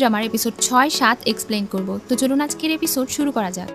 ড্রামার episode ছয়, সাত explain করব। তো চলুন আজকের এপিসোড শুরু করা যাক।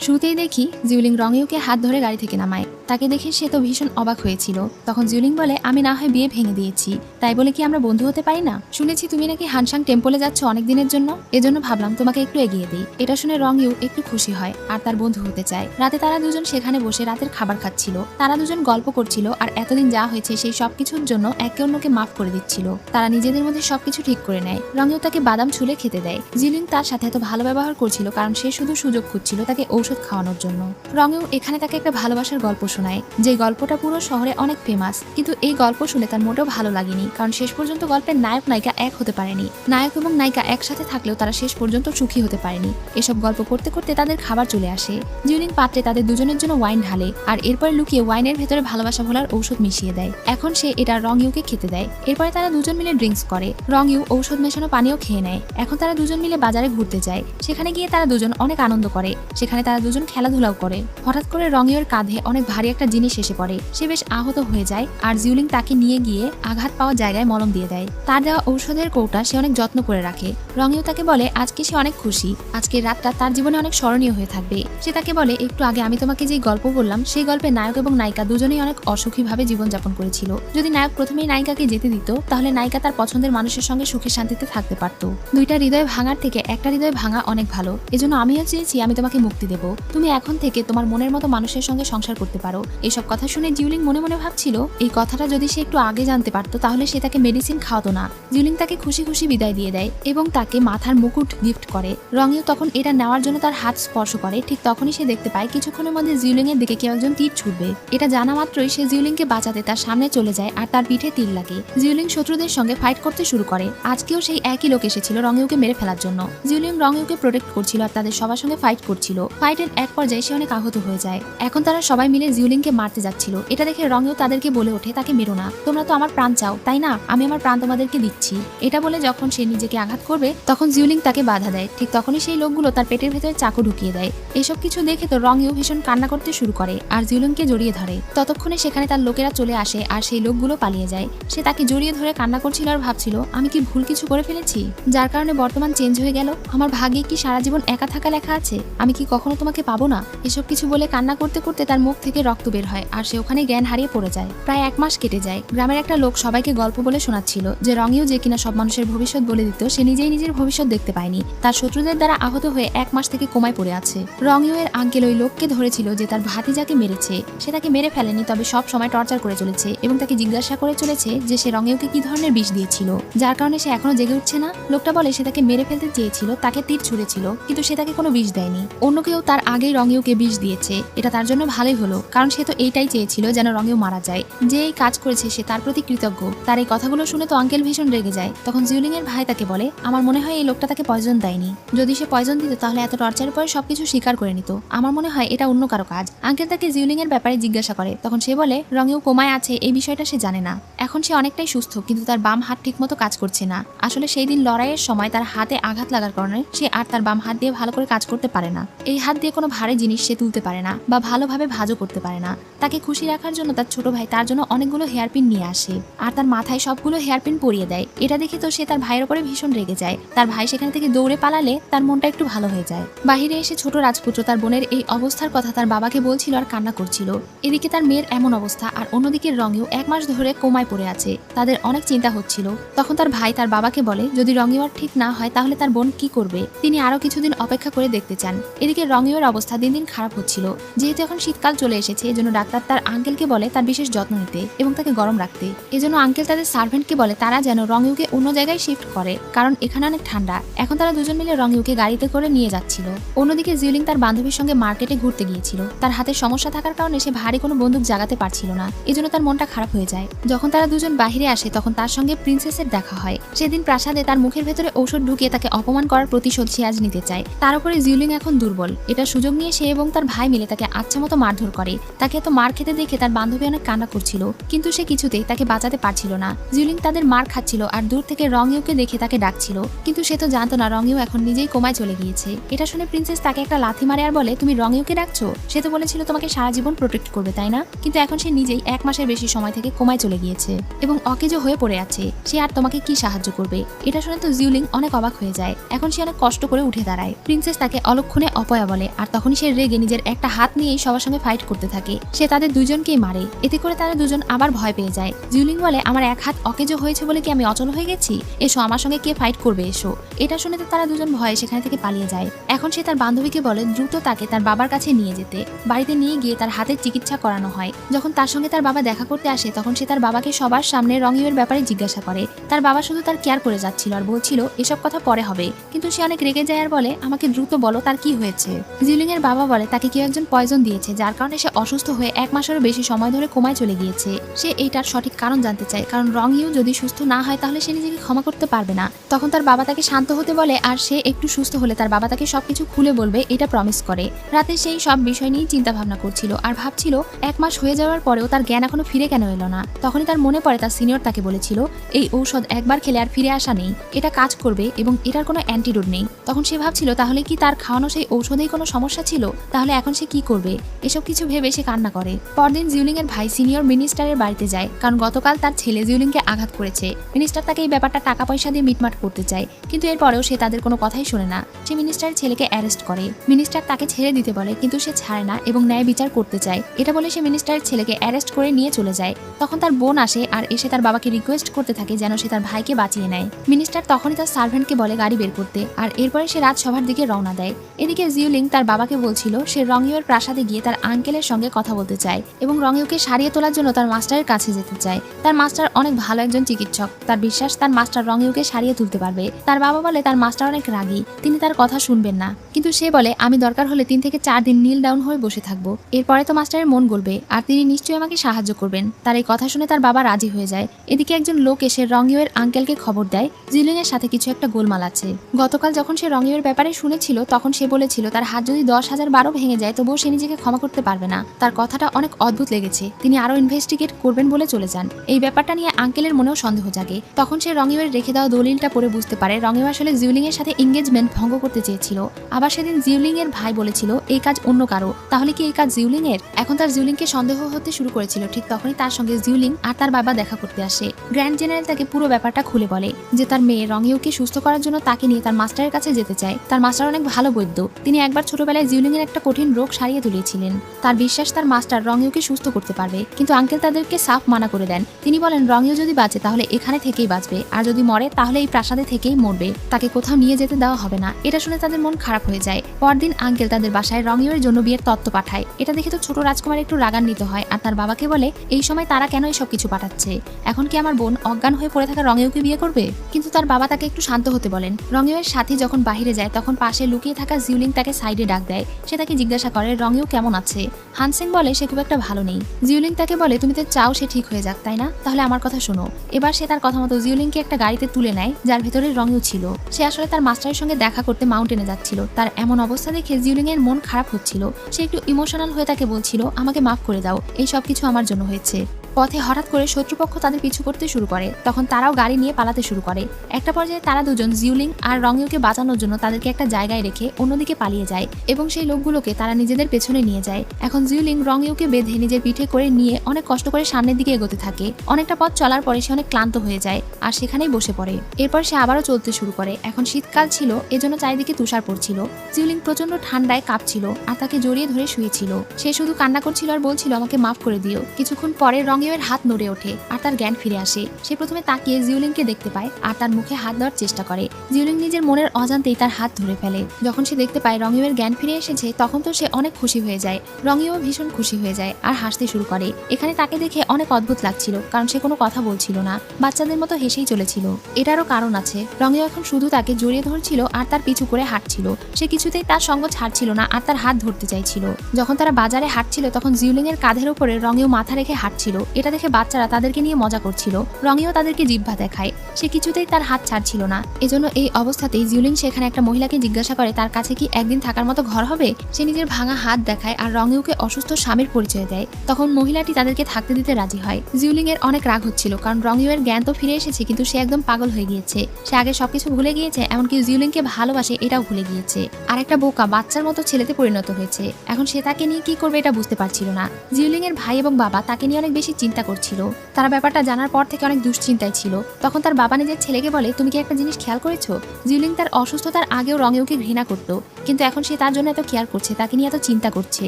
শুরুতেই দেখি জিউলিং রঙেওকে হাত ধরে গাড়ি থেকে নামায়। তাকে দেখে সে তো ভীষণ অবাক হয়েছিল। তখন জিউলিং বলে, আমি না হয় বিয়ে ভেঙে দিয়েছি। তাই বলে কি আমরা বন্ধু হতে পারি না? শুনেছি তুমি নাকি হানসাং টেম্পলে যাচ্ছ অনেক দিনের জন্য। এজন্য ভাবলাম তোমাকে একটু এগিয়ে দিই। এটা শুনে রঙিউ একটু খুশি হয় আর তার বন্ধু হতে চায়। রাতে তারা দুজন সেখানে বসে রাতের খাবার খাচ্ছিল। তারা দুজন গল্প করছিল আর এতদিন যা হয়েছে সেই সবকিছুর জন্য একে অন্যকে মাফ করে দিচ্ছিল। তারা নিজেদের মধ্যে সবকিছু ঠিক করে নেয়। রঙিউ তাকে বাদাম ছুলে খেতে দেয়। জিলিং তার সাথে এত ভালো ব্যবহার করছিল কারণ সে শুধু সুযোগ খুঁজছিল তাকে ঔষধ খাওয়ানোর জন্য। রঙেও এখানে তাকে একটা ভালোবাসার গল্প শোনায়। যে গল্পটা পুরো শহরে অনেক ফেমাস কিন্তু এই গল্প শুনে তার মোটেও ভালো লাগেনি, কারণ শেষ পর্যন্ত গল্পের নায়ক নায়িকা এক হতে পারেনি। নায়ক এবং নায়িকা একসাথে থাকলেও তারা শেষ পর্যন্ত সুখী হতে পারেনি। এসব গল্প করতে করতে তাদের খাবার চলে আসে। জিউলিং পাত্রে তাদের দুজনের জন্য ওয়াইন ঢালে আর এরপরে লুকিয়ে ওয়াইনের ভেতরে ভালোবাসা ভোলার ঔষধ মিশিয়ে দেয়। এখন সে এটা রং ইউকে খেতে দেয়। এরপরে তারা দুজন মিলে ড্রিঙ্কস করে। রং ইউ ঔষধ মেশানো পানিও খেয়ে নেয়। এখন তারা দুজন মিলে বাজারে ঘুরতে যায়। সেখানে গিয়ে তারা দুজন অনেক আনন্দ করে। সেখানে তারা দুজন খেলাধুলাও করে। হঠাৎ করে রং ইউর কাঁধে অনেক ভারী একটা জিনিস এসে পড়ে। সে বেশ আহত হয়ে যায় আর জিউলিং তাকে নিয়ে গিয়ে আঘাত পাওয়া জায়গায় মলম দিয়ে দেয়। তার দেওয়া ঔষধের কৌটা সে অনেক যত্ন করে রাখে। রঙিও তাকে বলে, আজকে সে অনেক খুশি। আজকের রাতটা তার জীবনে অনেক স্মরণীয় হয়ে থাকবে। সে তাকে বলে, একটু আগে আমি তোমাকে যে গল্প বললাম, সেই গল্পে নায়ক এবং নায়িকা দুজনেই অনেক অসুখীভাবে জীবনযাপন করেছিল। যদি নায়ক প্রথমেই নায়িকাকে যেতে দিত, তাহলে নায়িকা তার পছন্দের মানুষের সঙ্গে সুখে শান্তিতে থাকতে পারত। দুইটা হৃদয় ভাঙার থেকে একটা হৃদয় ভাঙা অনেক ভালো। এজন্য আমিও চেয়েছি আমি তোমাকে মুক্তি দেব। তুমি এখন থেকে তোমার মনের মতো মানুষের সঙ্গে সংসার করতে পারো এসব কথা শুনে জিউলিং মনে মনে ভাবছিল, এই কথাটা যদি সে একটু আগে জানতে পারতো, তাহলে সে তাকে মেডিসিন খাওয়াতো না। জিউলিং তাকে খুশি খুশি বিদায় দিয়ে দেয় এবং তাকে মাথার মুকুট গিফট করে। রঙিও তখন এটা নেওয়ার জন্য তার হাত স্পর্শ করে, ঠিক তখনই সে দেখতে পায় কিছুক্ষণের মধ্যে জিউলিং এর দিকে কেউ একজন তীর ছুটবে এটা জানা মাত্রই সে জিউলিংকে বাঁচাতে তার সামনে চলে যায় আর তার পিঠে তীর লাগে। জিউলিং শত্রুদের সঙ্গে ফাইট করতে শুরু করে। আজকেও সেই একই লোক এসেছিল রঙিউকে মেরে ফেলার জন্য। জিউলিং রঙিউকে প্রোটেক্ট করছিল আর তাদের সবার সঙ্গে ফাইট করছিল। ফাইটের এক পর্যায়ে সে অনেক আহত হয়ে যায়। এখন তারা সবাই মিলে জিউলিংকে মারতে যাচ্ছিল। এটা দেখে রঙেও তাদেরকে বলে ওঠে, তাকে মেরো না। তোমরা তো আমার প্রাণ চাও, তাই না? আমি আমার প্রাণ তোমাদেরকে দিচ্ছি। এটা বলে যখন সে নিজেকে আঘাত করবে, তখন জিউলিং তাকে বাধা দেয়। ঠিক তখনই সেই লোকগুলো তার পেটের ভেতরে চাকু ঢুকিয়ে দেয়। এসব কিছু দেখে তো রঙেও ভীষণ কান্না করতে শুরু করে আর জিউলিংকে জড়িয়ে ধরে। ততক্ষণে সেখানে তার লোকেরা চলে আসে আর সেই লোকগুলো পালিয়ে যায়। সে তাকে জড়িয়ে ধরে কান্না করছিল আর ভাবছিল, আমি কি ভুল কিছু করে ফেলেছি? যার কারণে বর্তমান চেঞ্জ হয়ে গেল। আমার ভাগ্যে কি সারা জীবন একা থাকা লেখা আছে? আমি কি কখনো তোমাকে পাবো না? এসব কিছু বলে কান্না করতে করতে তার মুখ থেকে রক্ত বের হয় আর সে ওখানে জ্ঞান হারিয়ে পড়ে যায়। প্রায় এক মাস কেটে যায়। গ্রামের একটা লোক সবাইকে গল্প বলে শোনাচ্ছিল যে রঙেও যে কিনা সব মানুষের ভবিষ্যৎ বলে দিত, সে নিজেই নিজের ভবিষ্যৎ দেখতে পায়নি। তার শত্রুদের দ্বারা আহত হয়ে এক মাস থেকে কোমায় পড়ে আছে। রঙেও এর আঙ্কেল ওই লোককে ধরেছিল যে তার ভাতিজাকে মেরেছে। সে তাকে মেরে ফেলেনি, তবে সব সময় টর্চার করে চলেছে এবং তাকে জিজ্ঞাসা করে চলেছে যে সে রঙেওকে কি ধরনের বিষ দিয়েছিল। যার কারণে সে এখনও জেগে উঠছে না। লোকটা বলে সে তাকে মেরে ফেলতে চেয়েছিল, তাকে তীর ছুঁড়েছিল, কিন্তু সে তাকে কোনো বিষ দেয়নি। অন্য কেউ তার আগেই রঙেওকে বিষ দিয়েছে। এটা তার জন্য ভালোই হলো, কারণ সে তো এইটাই চেয়েছিল যেন রঙেও মারা যায়। যে এই কাজ করেছে সে তার প্রতি কৃতজ্ঞ। তার এই কথাগুলো শুনে তো আঙ্কেল ভীষণ রেগে যায়। তখন জিউলিং এর ভাই তাকে বলে, আমার মনে হয় এই লোকটা তাকে পয়জন দেয়নি। যদি সে পয়জন দিত তাহলে এত টর্চারের পরে সবকিছু স্বীকার করে নিত। আমার মনে হয় এটা অন্য কারও কাজ। আঙ্কেল তাকে জিউলিং এর ব্যাপারে জিজ্ঞাসা করে। তখন সে বলে, রঙেও কোমায় আছে, এই বিষয়টা সে জানে না। এখন সে অনেকটাই সুস্থ, কিন্তু তার বাম হাত ঠিকমতো কাজ করছে না। আসলে সেই দিন লড়াইয়ের সময় তার হাতে আঘাত লাগার কারণে সে আর তার বাম হাত দিয়ে ভালো করে কাজ করতে পারে না। এই হাত দিয়ে কোনো ভারী জিনিস সে তুলতে পারে না, বা ভালোভাবে ভাজও করতে পারে না। তাকে খুশি রাখার জন্য তার ছোট ভাই তার জন্য অনেকগুলো হেয়ারপিন নিয়ে আসে। আর তার মাথায় সবগুলো হেয়ারপিন পরিয়ে দেয়। এটা দেখে তো সে তার ভাইয়ের উপরে ভীষণ রেগে যায়। তার ভাই সেখান থেকে দৌড়ে পালালে তার মনটা একটু ভালো হয়ে যায়। বাহিরে এসে ছোট রাজপুত্র তার বোনের এই অবস্থার কথা তার বাবাকে বলছিল আর কান্না করছিল। এদিকে তার মেয়ের এমন অবস্থা আর অন্যদিকে রঙেও এক মাস ধরে কোমায় পড়ে আছে। তাদের অনেক চিন্তা হচ্ছিল। তখন তার ভাই তার বাবাকে বলে, যদি রঙেও আর ঠিক না হয় তাহলে তার বোন কি করবে? তিনি আরও কিছুদিন অপেক্ষা করে দেখতে চান। এদিকে রঙেওর অবস্থা দিন দিন খারাপ হচ্ছিল। যেহেতু এখন শীতকাল চলে এসেছে এজন্য ডাক্তার তার আঙ্কেলকে বলে তার বিশেষ যত্ন নিতে এবং তাকে গরম রাখতে। এজন্য আঙ্কেল তাদের সার্ভেন্টকে বলে তারা যেন রঙিউকে অন্য জায়গায় শিফট করে, কারণ এখানে অনেক ঠান্ডা। এখন তারা দুজন মিলে রঙিউকে গাড়িতে করে নিয়ে যাচ্ছিল। অন্যদিকে জিউলিং তার বান্ধবীর সঙ্গে মার্কেটে ঘুরতে গিয়েছিল। তার হাতে সমস্যা থাকার কারণে সে ভারী কোনো বন্দুক জাগাতে পারছিল না। এজন্য তার মনটা খারাপ হয়ে যায়। যখন তারা দুজন বাহিরে আসে, তখন তার সঙ্গে প্রিন্সেসের দেখা হয়। সেদিন প্রাসাদে তার মুখের ভেতরে ঔষধ ঢুকিয়ে তাকে অপমান করার প্রতিশোধ সে আজ নিতে চায়। তার উপরে জিউলিং এখন দুর্বল। এটা সুযোগ নিয়ে সে এবং তার ভাই মিলে তাকে আচ্ছা মতো মারধর করে। তাকে এত মার খেতে দেখে তার বান্ধবী অনেক কান্না করছিল, কিন্তু সে কিছুতেই তাকে বাঁচাতে পারছিল না। জিউলিং তাদের মার খাচ্ছিল আর দূর থেকে রংইউকে দেখে তাকে ডাকছিল, কিন্তু সে তো জানতো না রংইউ এখন নিজেই কোমায় চলে গিয়েছে। এটা শুনে প্রিন্সেস তাকে একটা লাথি মারে আর বলে, তুমি রংইউকে ডাকছো? সে তো বলেছিল তোমাকে সারা জীবন প্রোটেক্ট করবে, তাই না? কিন্তু এখন সে নিজেই এক মাসের বেশি সময় থেকে কোমায় চলে গিয়েছে এবং অকেজো হয়ে পড়ে আছে। সে আর তোমাকে কি সাহায্য করবে? এটা শুনে তো জিউলিং অনেক অবাক হয়ে যায়। এখন সে অনেক কষ্ট করে উঠে দাঁড়ায়। প্রিন্সেস তাকে অলক্ষণে অপয়া বলে, আর তখনই সে রেগে নিজের একটা হাত নিয়েই সবার সঙ্গে ফাইট করতে থাকে। সে তাদের দুজনকেই মারে। এতে করে তারা দুজন আবার ভয় পেয়ে যায়। জিউলিং বলে, আমার এক হাত অকেজো হয়েছে বলে কি আমি অচল হয়ে গেছি? এসো, আমার সঙ্গে কে ফাইট করবে, এসো। এটা শুনে তারা দুজন ভয়ে সেখানে থেকে পালিয়ে যায়। এখন সে তার বান্ধবীকে বলে, দ্রুত তাকে তার বাবার কাছে নিয়ে যেতে। বাড়িতে নিয়ে গিয়ে তার হাতের চিকিৎসা করানো হয়। যখন তার সঙ্গে তার বাবা দেখা করতে আসে, তখন সে তার বাবাকে সবার সামনে রঙিউয়ের ব্যাপারে জিজ্ঞাসা করে। তার বাবা শুধু তার কেয়ার করে যাচ্ছিল আর বলছিল, এসব কথা পরে হবে। কিন্তু সে অনেক রেগে যায় আর বলে, আমাকে দ্রুত বলো তার কি হয়েছে? জিউলিং এর বাবা বলে, তাকে কেউ একজন পয়জন দিয়েছে, যার কারণে সে অসুস্থ হয়ে এক মাসেরও বেশি সময় ধরে কোমায় চলে গিয়েছে। সে এইটার সঠিক কারণ জানতে চায়, কারণ রং ইউ যদি সুস্থ না হয় তাহলে সে নিজেকে ক্ষমা করতে পারবে না। তখন তার বাবা তাকে শান্ত হতে বলে আর সে একটু সুস্থ হলে তার বাবা তাকে সবকিছু খুলে বলবে, এটা প্রমিস করে। রাতে সেই সব বিষয় নিয়ে চিন্তা ভাবনা করছিল আর ভাবছিল, এক মাস হয়ে যাওয়ার পরেও তার জ্ঞান এখনও ফিরে কেন এলো না? তখনই তার মনে পড়ে তার সিনিয়র তাকে বলেছিল, এই ঔষধ একবার খেলে আর ফিরে আসা নেই। এটা কাজ করবে এবং এটার কোনো অ্যান্টিডোট নেই। তখন সে ভাবছিল, তাহলে কি তার খাওয়ানো সেই ঔষধেই কোনো সমস্যা ছিল? তাহলে এখন সে কি করবে? এসব কিছু ভেবে সে কান্না করে। পরদিন জিউলিং এর ভাই সিনিয়র মিনিস্টারের বাড়িতে যায়, কারণ গতকাল তার ছেলে জিউলিংকে আঘাত করেছে। মিনিস্টার তাকে এই ব্যাপারটা টাকা পয়সা দিয়ে মিটমাট করতে চায়, কিন্তু এরপরেও সে তাদের কোনো কথাই শোনে না। সে মিনিস্টারের ছেলেকে অ্যারেস্ট করে। মিনিস্টার তাকে ছেড়ে দিতে বলে, কিন্তু সে ছাড়ে না এবং ন্যায় বিচার করতে চায়। এটা বলে সে মিনিস্টারের ছেলেকে অ্যারেস্ট করে নিয়ে চলে যায়। তখন তার বোন আসে আর এসে তার বাবাকে রিকোয়েস্ট করতে থাকে যেন সে তার ভাইকে বাঁচিয়ে নেয়। মিনিস্টার তখনই তার সার্ভেন্টকে বলে গাড়ি বের করতে, আর এরপরে সে রাজসভার দিকে রওনা দেয়। এদিকে জিউলিং তার বাবাকে বলছিল, সে রংইউয়ের প্রাসাদে গিয়ে তার আঙ্কেলের সঙ্গে কথা বলতে চায় এবং রংইউকে সারিয়ে তোলার জন্য তার মাস্টারের কাছে যেতে চায়। তার মাস্টার অনেক ভালো একজন চিকিৎসক। তার বিশ্বাস, তার মাস্টার রংইউকে সারিয়ে তুলতে পারবে। তার বাবা বলে, তার মাস্টার অনেক রাগী। তিনি তার কথা শুনবেন না। কিন্তু সে বলে, আমি দরকার হলে তিন থেকে চার দিন নীল ডাউন হয়ে বসে থাকব। এরপরে তো মাস্টারের মন গলবে। আর তিনি নিশ্চয়ই আমাকে সাহায্য করবেন। তার এই কথা শুনে তার বাবা রাজি হয়ে যায়। এদিকে একজন লোক এসে রংইউয়ের আঙ্কেলকে খবর দেয় জিলিং এর সাথে কিছু একটা গোলমাল আছে। গতকাল যখন সে রংইউয়ের ব্যাপারে শুনেছিল, তখন সে বলেছিল, তার হাত যদি দশ হাজার বারো ভেঙে যায়, তবুও সে নিজেকে ক্ষমা করতে পারবে না। তার কথাটা অনেক অদ্ভুত লেগেছে। তিনি আরও ইনভেস্টিগেট করবেন বলে চলে যান। এই ব্যাপারটা নিয়ে আঙ্কেলের মনেও সন্দেহ জাগে। তখন সে রংইউয়ের রেখে দেওয়া দলিলটা পরে বুঝতে পারে রংইউ আসলে জিউলিং এর সাথে এঙ্গেজমেন্ট ভঙ্গ করতে চেয়েছিল। আবার সেদিন জিউলিং এর ভাই বলেছিল, এই কাজ অন্য কারও। তাহলে কি এই কাজ জিউলিং এর এখন তার জিউলিংকে সন্দেহ হতে শুরু করেছিল। ঠিক তখনই তার সঙ্গে জিউলিং আর তার বাবা দেখা করতে আসে। গ্র্যান্ড জেনারেল তাকে পুরো ব্যাপারটা খুলে বলে যে তার মেয়ে রংইউকে সুস্থ করার জন্য তাকে নিয়ে তার মাস্টারের কাছে যেতে চায়। তার মাস্টার অনেক ভালো বৈদ্য। তিনি একবার ছোটবেলায় জিউলিং এর একটা কঠিন রোগ সারিয়ে তুলেছিলেন। তার বিশ্বাস তার মাস্টার রংইউকে সুস্থ করতে পারবে। কিন্তু আঙ্কেল তাদেরকে সাফ মানা করে দেন। তিনি বলেন রংইউ যদি বাঁচে তাহলে এখানে থেকেই বাঁচবে। আর যদি মরে, তাহলে এই প্রাসাদে থেকেই মরবে। তাকে কোথাও নিয়ে যেতে দেওয়া হবে না। এটা শুনে তাদের মন খারাপ হয়ে যায়। পরদিন আঙ্কেল তাদের বাসায় রংইউয়ের জন্য বিয়ের তত্ত্ব পাঠায়। এটা দেখে তো ছোট রাজকুমার একটু রাগান্বিত হয় আর তার বাবাকে বলে, এই সময় তারা কেন সব কিছু পাঠাচ্ছে? এখন কি আমার বোন অজ্ঞান হয়ে পড়ে থাকা রংইউকে বিয়ে করবে? কিন্তু তার বাবা তাকে একটু শান্ত হতে বলেন। রংইউয়ের সাথী যখন বাহিরে যায়, তখন পাশে লুকিয়ে থাকা জিউলিং তাকে সাইডে ডাক দেয়। সে তাকে জিজ্ঞাসা করে রংইউ কেমন আছে? হানসেন বলে সে খুব একটা ভালো নেই। জিউলিং তাকে বলে, তুমি তো চাও সে ঠিক হয়ে যাক, তাই না? তাহলে আমার কথা শোনো। এবার সে তার কথা মতো জিউলিংকে একটা গাড়িতে তুলে নেয়, যার ভেতরে রঙও ছিল। সে আসলে তার মাস্টারের সঙ্গে দেখা করতে মাউন্টেনে যাচ্ছিল। তার এমন অবস্থা দেখে জিউলিং এর মন খারাপ হচ্ছিল। সে একটু ইমোশনাল হয়ে তাকে বলছিল, আমাকে মাফ করে দাও, এই সব কিছু আমার জন্য হয়েছে। পথে হঠাৎ করে শত্রুপক্ষ তাদের পিছু করতে শুরু করে। তখন তারাও গাড়ি নিয়ে পালাতে শুরু করে। একটা পর্যায়ে তারা দুজন, জিউলিং আর রংইউকে বাঁচানোর জন্য তাদেরকে একটা জায়গায় রেখে অন্যদিকে পালিয়ে যায় এবং সেই লোকগুলোকে তারা নিজেদের পেছনে নিয়ে যায়। এখন জিউলিং রংইউকে বেঁধে নিজের পিঠে করে নিয়ে অনেক কষ্ট করে সামনের দিকে এগোতে থাকে। অনেকটা পথ চলার পরে সে অনেক ক্লান্ত হয়ে যায় আর সেখানেই বসে পড়ে। এরপর সে আবারও চলতে শুরু করে। এখন শীতকাল ছিল, এজন্য চারিদিকে তুষার পড়ছিল। জিউলিং প্রচণ্ড ঠান্ডায় কাঁপছিল আর তাকে জড়িয়ে ধরে শুয়েছিল। সে শুধু কান্না করছিল আর বলছিল, আমাকে মাফ করে দিও। কিছুক্ষণ পরে রংইউয়ের হাত নড়ে ওঠে আর তার জ্ঞান ফিরে আসে। সে প্রথমে তাকিয়ে জিউলিংকে দেখতে পায় আর তার মুখে হাত দেওয়ার চেষ্টা করে। জিউলিং নিজের মনের অজান্তেই তার হাত ধরে ফেলে। যখন সে দেখতে পায় রংইউয়ের জ্ঞান ফিরে এসেছে, তখন তো সে অনেক খুশি হয়ে যায়। রংইউ ভীষণ খুশি হয়ে যায় আর হাসতে শুরু করে। এখানে তাকে দেখে অনেক অদ্ভুত লাগছিল, কারণ সে কোনো কথা বলছিল না। বাচ্চাদের মতো হেসেই চলেছিল। এটারও কারণ আছে। রংইউ এখন শুধু তাকে জড়িয়ে ধরছিল আর তার পিছু করে হাঁটছিল। সে কিছুতেই তার সঙ্গ ছাড়ছিল না আর তার হাত ধরতে চাইছিল। যখন তারা বাজারে হাঁটছিল, তখন জিউলিং এর কাঁধের উপরে রংইউ মাথা রেখে হাঁটছিল। এটা দেখে বাচ্চারা তাদেরকে নিয়ে মজা করছিল। রঙিও তাদেরকে জিহ্বা দেখায়। সে কিছুতেই তার হাত ছাড়ছিল না। এজন্য এই অবস্থাতেই জিউলিং সেখানে একটা মহিলাকে জিজ্ঞাসা করে, তার কাছে কি একদিন থাকার মতো ঘর হবে? সে নিজের ভাঙা হাত দেখায় আর রঙিওকে অসুস্থ স্বামীর পরিচয় দেয়। তখন মহিলাটি তাদেরকে থাকতে দিতে রাজি হয়। জিউলিং এর অনেক রাগ হচ্ছিল, কারণ রঙিও এর জ্ঞান তো ফিরে এসেছে, কিন্তু সে একদম পাগল হয়ে গিয়েছে। সে আগে সবকিছু ভুলে গিয়েছে, এমনকি জিউলিংকে ভালোবাসে এটাও ভুলে গিয়েছে। আর একটা বোকা বাচ্চার মতো ছেলেতে পরিণত হয়েছে। এখন সে তাকে নিয়ে কি করবে এটা বুঝতে পারছিল না। জিউলিং এর ভাই এবং বাবা তাকে নিয়ে অনেক বেশি চিন্তা করছিল। তারা ব্যাপারটা জানার পর থেকে অনেক দুশ্চিন্তায় ছিল। তখন তার বাবা নিজের ছেলেকে বলে, তুমি কি একটা জিনিস খেয়াল করেছ? জিউলিং তার অসুস্থতার আগেও রঙেওকে ঘৃণা করতো। কিন্তু এখন সে তার জন্য এত কেয়ার করছে, তাকে নিয়ে এত চিন্তা করছে।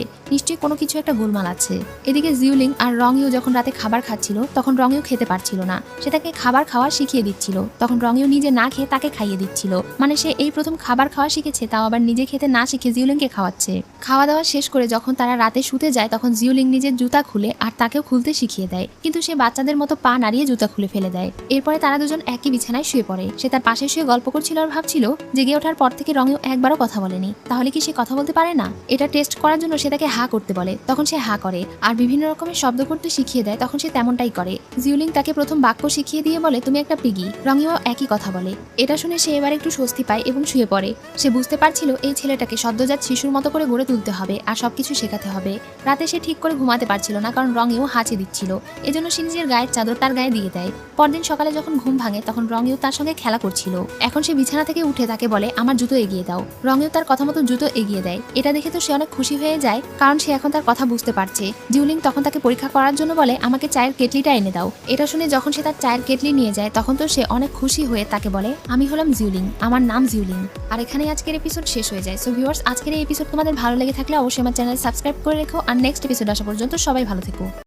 নিশ্চয়ই কোনো কিছু একটা গোলমাল আছে। এদিকে জিউলিং আর রঙেও যখন রাতে খাবার খাচ্ছিল, তখন রঙেও খেতে পারছিল না। সে তাকে খাবার খাওয়া শিখিয়ে দিচ্ছিল। তখন রঙেও নিজে না খেয়ে তাকে খাইয়ে দিচ্ছিল। মানে সে এই প্রথম খাবার খাওয়া শিখেছে, তাও আবার নিজে খেতে না শিখে জিউলিংকে খাওয়াচ্ছে। খাওয়া দাওয়া শেষ করে যখন তারা রাতে শুতে যায়, তখন জিউলিং নিজের জুতা খুলে আর তাকেও খুলতে শিখিয়ে দেয় কিন্তু সে বাচ্চাদের মতো পা নাড়িয়ে জুতা খুলে ফেলে দেয়। এরপরে তারা দুজন একই বিছানায় শুয়ে পড়ে। সে তার পাশে শুয়ে গল্প করছিল আর ভাবছিল, জেগে ওঠার পর থেকে রঙেও একবারও কথা বলেনি। তাহলে কি সে কথা বলতে পারে না? এটা টেস্ট করার জন্য সে তাকে হা করতে বলে। তখন সে হা করে। আর বিভিন্ন রকমের শব্দ করতে শিখিয়ে দেয়, তখন সে তেমনটাই করে। জিউলিং তাকে প্রথম বাক্য শিখিয়ে দিয়ে বলে, তুমি একটা পিগি, রঙেও একই কথা বলে। এটা শুনে সে এবার একটু স্বস্তি পায় এবং শুয়ে পড়ে। সে বুঝতে পারছিল, এই ছেলেটাকে সদ্যজাত শিশুর মতো করে গড়ে তুলতে হবে আর সবকিছু শেখাতে হবে। রাতে সে ঠিক করে ঘুমাতে পারছিল না, কারণ রঙেও হাঁচি দিচ্ছিল। এজন্য সে নিজের গায়ের চাদর তার গায়ে দিয়ে দেয়। পরদিন সকালে যখন ঘুম ভাঙে, তখন রঙেও তার সঙ্গে খেলা করছিল। এখন সে বিছানা থেকে উঠে তাকে বলে, আমার জুতো এগিয়ে দাও। রঙেও তার কথা মতো জুতো এগিয়ে দেয়। এটা দেখে তো সে অনেক খুশি হয়ে যায়, কারণ সে এখন তার কথা বুঝতে পারছে। জিউলিং তখন তাকে পরীক্ষা করার জন্য বলে, আমাকে চায়ের কেটলিটা এনে দাও। এটা শুনে যখন সে তার চায়ের কেটলি নিয়ে যায়, তখন তো সে অনেক খুশি হয়ে তাকে বলে, আমি হলাম জিউলিং, আমার নাম জিউলিং। আর এখানেই আজকের এপিসোড শেষ হয়ে যায়। সো ভিউয়ার্স আজকের এই এপিসোড তোমাদের ভালো লেগে থাকলে অবশ্যই আমার চ্যানেল সাবস্ক্রাইব করে রেখো। আর নেক্সট এপিসোড আসা পর্যন্ত সবাই ভালো থেকো।